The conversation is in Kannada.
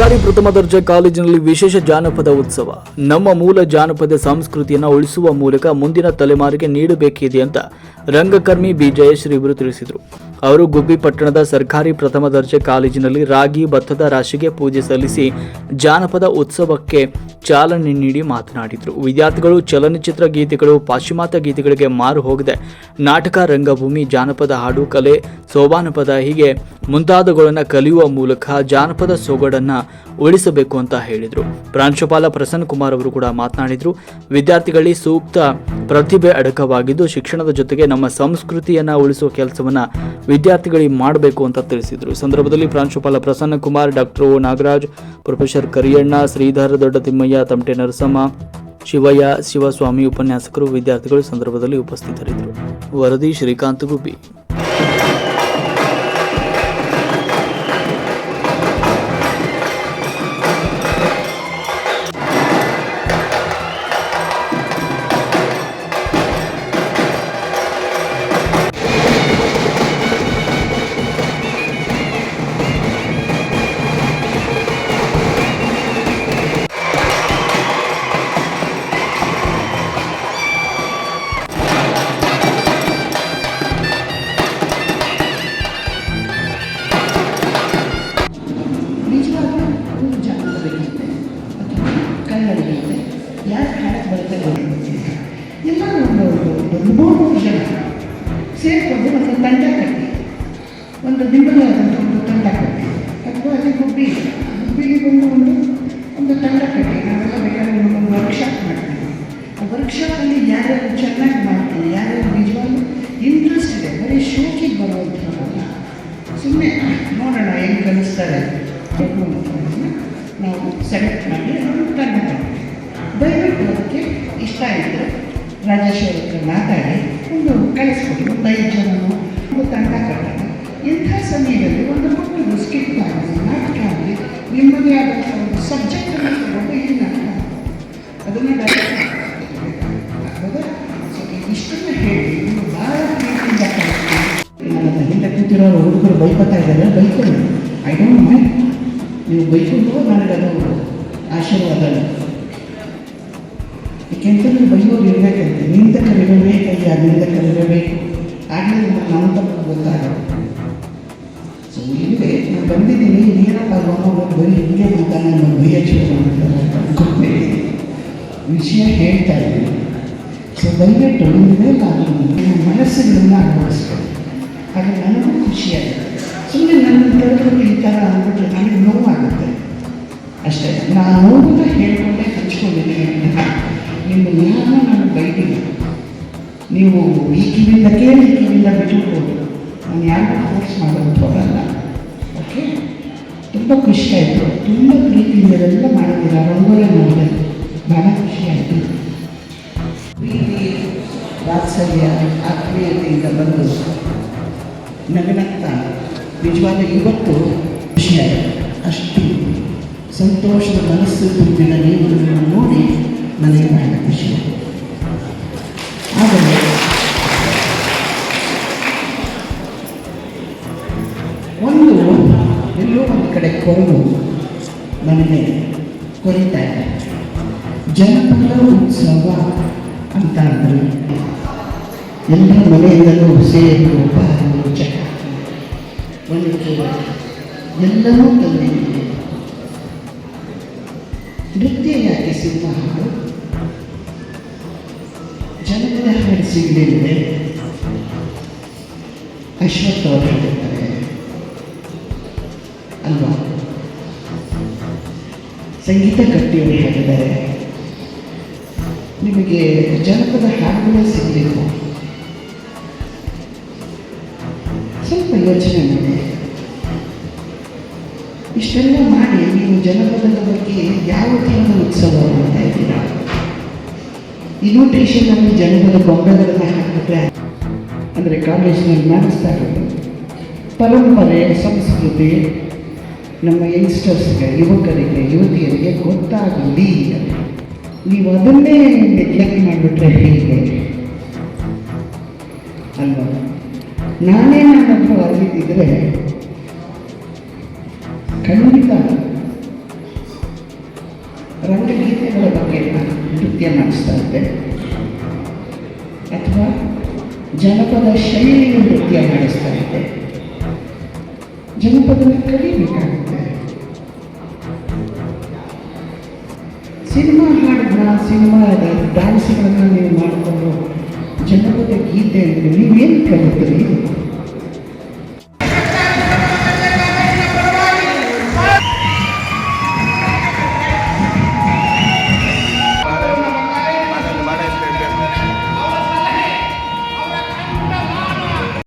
ಸರ್ಕಾರಿ ಪ್ರಥಮ ದರ್ಜೆ ಕಾಲೇಜಿನಲ್ಲಿ ವಿಶೇಷ ಜಾನಪದ ಉತ್ಸವ. ನಮ್ಮ ಮೂಲ ಜಾನಪದ ಸಂಸ್ಕೃತಿಯನ್ನು ಉಳಿಸುವ ಮೂಲಕ ಮುಂದಿನ ತಲೆಮಾರಿಗೆ ನೀಡಬೇಕಿದೆ ಅಂತ ರಂಗಕರ್ಮಿ ಬಿ ಜಯಶ್ರೀ ಇವರು ತಿಳಿಸಿದರು. ಅವರು ಗುಬ್ಬಿ ಪಟ್ಟಣದ ಸರ್ಕಾರಿ ಪ್ರಥಮ ದರ್ಜೆ ಕಾಲೇಜಿನಲ್ಲಿ ರಾಗಿ ಭತ್ತದ ರಾಶಿಗೆ ಪೂಜೆ ಸಲ್ಲಿಸಿ ಜಾನಪದ ಉತ್ಸವಕ್ಕೆ ಚಾಲನೆ ನೀಡಿ ಮಾತನಾಡಿದರು. ವಿದ್ಯಾರ್ಥಿಗಳು, ಚಲನಚಿತ್ರ ಗೀತೆಗಳು, ಪಾಶ್ಚಿಮಾತ್ಯ ಗೀತೆಗಳಿಗೆ ಮಾರು ಹೋಗಿದೆ. ನಾಟಕ, ರಂಗಭೂಮಿ, ಜಾನಪದ ಹಾಡು, ಕಲೆ, ಸೋಬಾನಪದ ಹೀಗೆ ಮುಂತಾದವುಗಳನ್ನು ಕಲಿಯುವ ಮೂಲಕ ಜಾನಪದ ಸೊಗಡನ್ನು ಉಳಿಸಬೇಕು ಅಂತ ಹೇಳಿದರು. ಪ್ರಾಂಶುಪಾಲ ಪ್ರಸನ್ನ ಕುಮಾರ್ ಅವರು ಕೂಡ ಮಾತನಾಡಿದರು. ವಿದ್ಯಾರ್ಥಿಗಳಿಗೆ ಸೂಕ್ತ ಪ್ರತಿಭೆ ಅಡಕವಾಗಿದ್ದು ಶಿಕ್ಷಣದ ಜೊತೆಗೆ ನಮ್ಮ ಸಂಸ್ಕೃತಿಯನ್ನು ಉಳಿಸುವ ಕೆಲಸವನ್ನು ವಿದ್ಯಾರ್ಥಿಗಳಿಗೆ ಮಾಡಬೇಕು ಅಂತ ತಿಳಿಸಿದರು. ಈ ಸಂದರ್ಭದಲ್ಲಿ ಪ್ರಾಂಶುಪಾಲ Prasanna Kumar doctor O Nagaraj, professor Kariyanna, Sridhara Dodda Thimmaiah, ತಮಟೆ ನರಸಮ್ಮ, ಶಿವಯ್ಯ, ಶಿವಸ್ವಾಮಿ ಉಪನ್ಯಾಸಕರು ವಿದ್ಯಾರ್ಥಿಗಳು ಸಂದರ್ಭದಲ್ಲಿ ಉಪಸ್ಥಿತರಿದ್ದರು. ವರದಿ ಶ್ರೀಕಾಂತ್ ಗುಬ್ಬಿ. ಒಂದು ಮೂರು ಜನ ಸೇರಿಕೊಂಡು ಒಂದು ತಂಡ ಕಟ್ಟಿ. ಒಂದು ನಿಮ್ಮದಾದಂಥ ಒಂದು ತಂಡ ಕಟ್ಟಿ. ಅಥವಾ ಅಲ್ಲಿ ಗುಬ್ಬಿ ಗುಬ್ಬಿಗೆ ಬಂದು ಒಂದು ಒಂದು ತಂಡ ಕಟ್ಟಿ. ನಾವೆಲ್ಲ ಬೇಕಾದ್ರೆ ಒಂದು ವರ್ಕ್ಶಾಪ್ ಮಾಡ್ತೀವಿ. ಆ ವರ್ಕ್ಶಾಪಲ್ಲಿ ಯಾರ್ಯಾರು ಚೆನ್ನಾಗಿ ಮಾಡ್ತೀವಿ ಯಾರ್ಯಾರು ನಿಜವಾಗ್ಲೂ ಇಂಟ್ರೆಸ್ಟ್ ಇದೆ, ಬರೀ ಶೋಕಿಗೆ ಬರುವಂಥದ್ದಲ್ಲ. ಸುಮ್ಮನೆ ನೋಡೋಣ, ಹೆಂಗೆ ಕಲಿಸ್ತಾರೆ? ನಾವು ಸೆಲೆಕ್ಟ್ ಮಾಡಿ ರಾಜೇಶ್ ಹತ್ರ ಮಾತಾಡಿ ಒಂದು ಕಳಿಸ್ಕೊಡಿ ಒಂದು ಐದು ಜನನು ಒಂದು ತಂಡ ಕಟ್ಟಾಗ ಇಂಥ ಸಮಯದಲ್ಲಿ ಒಂದು ಮಕ್ಕಳು ಸ್ಕಿಟ್ ಆಗಲಿ ನಾಟಕ ಆಗಲಿ ನಿಮ್ಮದೇ ಆದಂಥ ಒಂದು ಸಬ್ಜೆಕ್ಟನ್ನು ತಗೊಂಡು ಈ ನಾಟಕ ಅದನ್ನು ಇಷ್ಟನ್ನು ಹೇಳಿ ಭಾಳ ಪ್ರೀತಿಯಿಂದ ಕಳಿಸ್ತೀನಿ ಹಿಂದೆ ಕೂತಿರೋ ಹುಡುಗರು ಬೈಕೋತಾ ಇದ್ದಾರೆ ಬೈಕೊಳ್ಳಿ ಐ ಡೋಂಟ್ ಮೈಂಡ್ ನೀವು ಬೈಕೊಂಡು ಅದು ಆಶೀರ್ವಾದ ಏಕೆಂತಂದ್ರೆ ಬೈಯೋರು ಇರಬೇಕಂತೆ ನಿಂದಕರಿರಬೇಕು ಕೈಯ ನಿಂದಕರಿರಬೇಕು ಆಗಲೇ ನಿಮಗೆ ನಮ್ಮ ತಪ್ಪು ಗೊತ್ತಾಗಲ್ಲ. ಸೊ ಇಲ್ಲಿ ನಾನು ಬಂದಿದ್ದೀನಿ. ನೀರಪ್ಪ ಅವನು ಬರೀ ಹಿಂಗೆ ಅಂತ ನಾನು ಬೈಯಕ್ಕೆ ಮಾಡ್ತಾರೆ ವಿಷಯ ಹೇಳ್ತಾ ಇದ್ದೀನಿ. ಸೊ ದಯವಿಟ್ಟು ಇದೆಲ್ಲ ನಿಮ್ಮ ಮನಸ್ಸುಗಳನ್ನು ಅಳವಡಿಸ್ಬೇಕು ಹಾಗೆ ನನಗೂ ಖುಷಿಯಾಗುತ್ತೆ. ಸುಮ್ಮನೆ ನನ್ನ ಕೆಲವರು ಈ ಥರ ಅಂದ್ಬಿಟ್ರೆ ನನಗೆ ನೋವಾಗುತ್ತೆ. ಅಷ್ಟೇ. ನಾನು ಹೇಳ್ಕೊಂಡೇ, ಹಂಚ್ಕೊಂಡಿದ್ದೀನಿ ಅಂತ. ನಿಮ್ಮ ಜ್ಞಾನ ನಾನು ಬೈತೀನಿ. ನೀವು ಈ ಕಿವಿಯಿಂದ ಕೇಳಿ ಕಿವಿಯಿಂದ ಬಿಟ್ಬಿಡ್ಬೋದು ನಾನು ಯಾರಿಗೂ ಫೋರ್ಸ್ ಮಾಡೋದು ಹೋಗಲ್ಲ ಓಕೆ ತುಂಬ ಖುಷಿ ಆಯಿತು ತುಂಬ ಪ್ರೀತಿಯಿಂದ ಎಲ್ಲ ಮಾಡಿದ್ದೀರ. ರಂಗೋಲಿ ಮಾಡಿದೆ. ಭಾಳ ಖುಷಿ ಆಯಿತು ಪ್ರೀತಿ, ವಾತ್ಸಲ್ಯ, ಆತ್ಮೀಯತೆಯಿಂದ ಬಂದು ನಗನಗ್ತಾ ನಿಜವಾದ ಇವತ್ತು ಖುಷಿಯಾಯಿತು. ಅಷ್ಟು ಸಂತೋಷದ ಮನಸ್ಸು ತುಂಬಿದ ನೀವು ನನ್ನನ್ನು ನೋಡಿ ನನಗೆ ಬಹಳ ಖುಷಿ ಆದರೆ ಒಂದು ಎಲ್ಲೋ ಒಂದು ಕಡೆ ಕೊಂಡು ನನಗೆ ಕೊರಿತಾ ಇದೆ. ಜನಪದ ಉತ್ಸವ ಅಂತ ಅಂದರೆ ಎಲ್ಲ ಮನೆಯಿಂದಲೂ ಸೇರು ಬಾರು ಚಟಾಕಿ ಒಣಕೆ ಎಲ್ಲವೂ ತಂದಿದ್ದೀವಿ ನೃತ್ಯ ಯಾಕೆ ಸಿನಿಮಾ ಹಾಡು? ಸಿಗಲಿಲ್ಲದೆ ಅಶ್ವತ್ಥ ಅವರು ಅಲ್ವಾ? ಸಂಗೀತ ಕಟ್ಟಿಯವರು ಹೇಳಿದ್ದಾರೆ, ನಿಮಗೆ ಜನಪದ ಹಾಡುಗಳೇ ಸಿಗಲಿಲ್ಲ ಸ್ವಲ್ಪ ಯೋಚನೆ ಮಾಡಿ. ಇಷ್ಟೆಲ್ಲ ಮಾಡಿ, ನೀವು ಜನಪದದ ಬಗ್ಗೆ ಯಾವ ಥರದ ಉತ್ಸವ ಮಾಡ್ತಾ ಇದ್ದೀರಾ ಇನ್ವಿಟೇಷನಲ್ಲಿ ಜನಪದ ಗೊಂಬೆಗಳನ್ನು ಹಾಕಿಬಿಟ್ರೆ ಅಂದರೆ ಕಾಲೇಜಿನಲ್ಲಿ ಮಾಡಿಸ್ತಾ ಇರೋದು ಪರಂಪರೆ, ಸಂಸ್ಕೃತಿ, ನಮ್ಮ ಯಂಗ್ಸ್ಟರ್ಸ್ಗೆ ಯುವಕರಿಗೆ, ಯುವತಿಯರಿಗೆ ಗೊತ್ತಾಗಲಿ. ನೀವು ಅದನ್ನೇ ನೆಗ್ಲೆಕ್ಟ್ ಮಾಡಿಬಿಟ್ರೆ ಹೇಗೆ? ಅಲ್ವಾ? ನಾನೇ ನನ್ನ ಅರಿತಿದ್ರೆ ಖಂಡಿತ ರಂಗಗೀತೆಗಳ ಬಗ್ಗೆ ನೃತ್ಯ ಇದ್ದೆ ಅಥವಾ ಜನಪದ ಶೈಲಿಯ ನೃತ್ಯ ನಡೆಸ್ತಾ ಇದ್ದೆ ಜನಪದನ ಕಲಿಬೇಕಾಗುತ್ತೆ. ಸಿನಿಮಾ ಹಾಡನ್ನ, ಸಿನಿಮಾದ ಡ್ಯಾನ್ಸ್ಗಳನ್ನ ನೀವು ಮಾಡಿಕೊಂಡು ಜನಪದ ಗೀತೆ ಅಂದರೆ ನೀವೇನು ಕಲಿತೀರಿ?